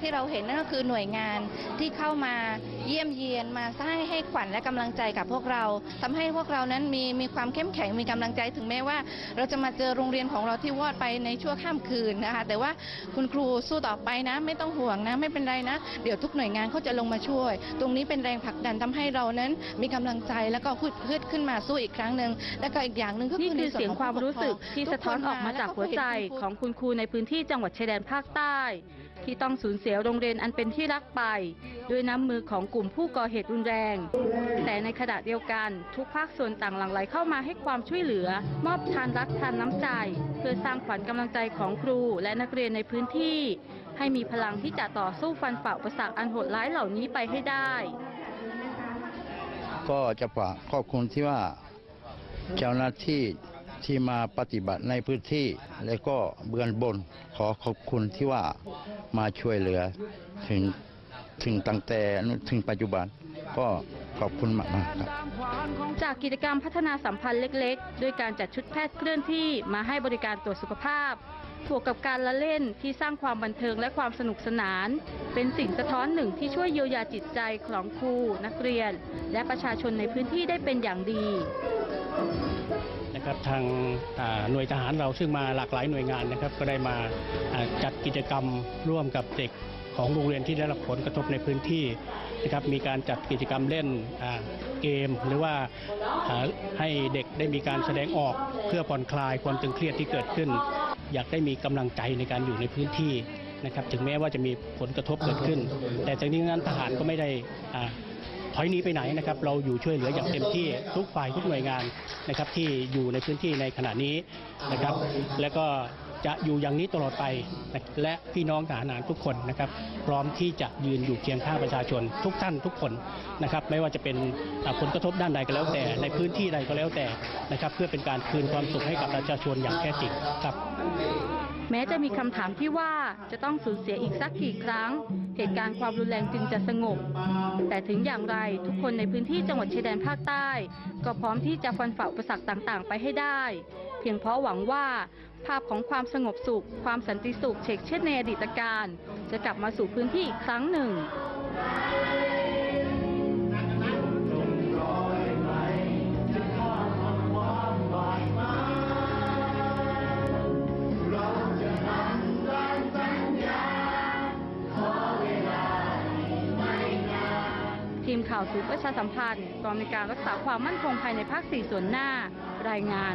ที่เราเห็นนั่นก็คือหน่วยงานที่เข้ามาเยี่ยมเยียนมาสร้างให้ขวัญและกำลังใจกับพวกเราทำให้พวกเรานั้นมีมีความเข้มแข็งมีกำลังใจถึงแม้ว่า เราจะมาเจอโรงเรียนของเราที่วอดไปในชั่วข้ามคืนนะคะแต่ว่าคุณครูสู้ต่อไปนะ ไม่ต้องห่วงนะ ไม่เป็นไรนะ เดี๋ยวทุกหน่วยงานเขาจะลงมาช่วย ตรงนี้เป็นแรงผลักดันทำให้เรานั้น มีกำลังใจแล้วก็ฮึดฮึดขึ้นมาสู้อีกครั้งหนึ่งแล้วก็อีกอย่างหนึ่งก็คือส่เสียงของความรู้สึกที่สะท้อนออกมาจากหัวใจของคุณครูในพื้นที่จังหวัดชายแดนภาคใต้ ที่ต้องสูญเสียโรงเรียนอันเป็นที่รักไป ด้วยน้ำมือของกลุ่มผู้ก่อเหตุรุนแรง แต่ในขณะเดียวกัน ทุกภาคส่วนต่างหลั่งไหลเข้ามาให้ความช่วยเหลือ มอบทานรักทานน้ำใจ เพื่อสร้างขวัญกำลังใจของครูและนักเรียนในพื้นที่ ให้มีพลังที่จะต่อสู้ฟันฝ่าอุปสรรคอันโหดร้ายเหล่านี้ไปให้ได้ ก็จะฝากขอบคุณที่ว่าเจ้าหน้าที่ ที่มาปฏิบัติในพื้นที่และก็เบื้องบนขอขอบคุณที่ว่ามาช่วยเหลือถึงถึงตั้งแต่ถึงปัจจุบันก็ขอบคุณมากครับ จากกิจกรรมพัฒนาสัมพันธ์เล็กๆ ด้วยการจัดชุดแพทย์เคลื่อนที่มาให้บริการตรวจสุขภาพบวกกับการละเล่นที่สร้างความบันเทิงและความสนุกสนาน เป็นสิ่งสะท้อนหนึ่งที่ช่วยเยียวยาจิตใจของครู นักเรียน และประชาชนในพื้นที่ได้เป็นอย่างดี นะครับทางหน่วยทหารเราซึ่งมาหลากหลายหน่วยงานนะครับ ก็ได้มาจัดกิจกรรมร่วมกับเด็กของโรงเรียนที่ได้รับผลกระทบในพื้นที่นะครับมีการจัดกิจกรรมเล่นเกม หรือว่าให้เด็กได้มีการแสดงออกเพื่อผ่อนคลายความตึงเครียดที่เกิดขึ้น อยากได้มีกำลังใจในการอยู่ในพื้นที่นะครับถึงแม้ว่าจะมีผลกระทบเกิดขึ้น แต่จากนี้นั้นทหารก็ไม่ได้อ่า ถอยหนีไปไหนนะครับ เราอยู่ช่วยเหลืออย่างเต็มที่ทุกฝ่ายทุกหน่วยงานนะครับที่อยู่ในพื้นที่ในขณะนี้นะครับ และก็ จะอยู่อย่างนี้ตลอดไป และพี่น้องทหารทุกคนนะครับพร้อมที่จะยืนอยู่เคียงข้างประชาชน ทุกท่านทุกคนนะครับไม่ว่าจะเป็นผลกระทบด้านใดก็แล้วแต่ ในพื้นที่ใดก็แล้วแต่นะครับเพื่อเป็นการคืนความสุขให้กับประชาชนอย่างแท้จริงครับแม้จะมีคำถามที่ว่าจะต้องสูญเสียอีกสักกี่ครั้ง เหตุการณ์ความรุนแรงจึงจะสงบ แต่ถึงอย่างไรทุกคนในพื้นที่จังหวัดชายแดนภาคใต้ ก็พร้อมที่จะฟันฝ่าอุปสรรคต่างๆ ไปให้ได้ เพียงเพราะหวังว่า ภาพของความสงบสุข ความสันติสุขเฉกเช่นในอดีตการ จะกลับมาสู่พื้นที่อีกครั้งหนึ่งทีมข่าวศูนย์ประชาสัมพันธ์กองในการรักษาความมั่นคงภายในภาค 4 ส่วนหน้า รายงาน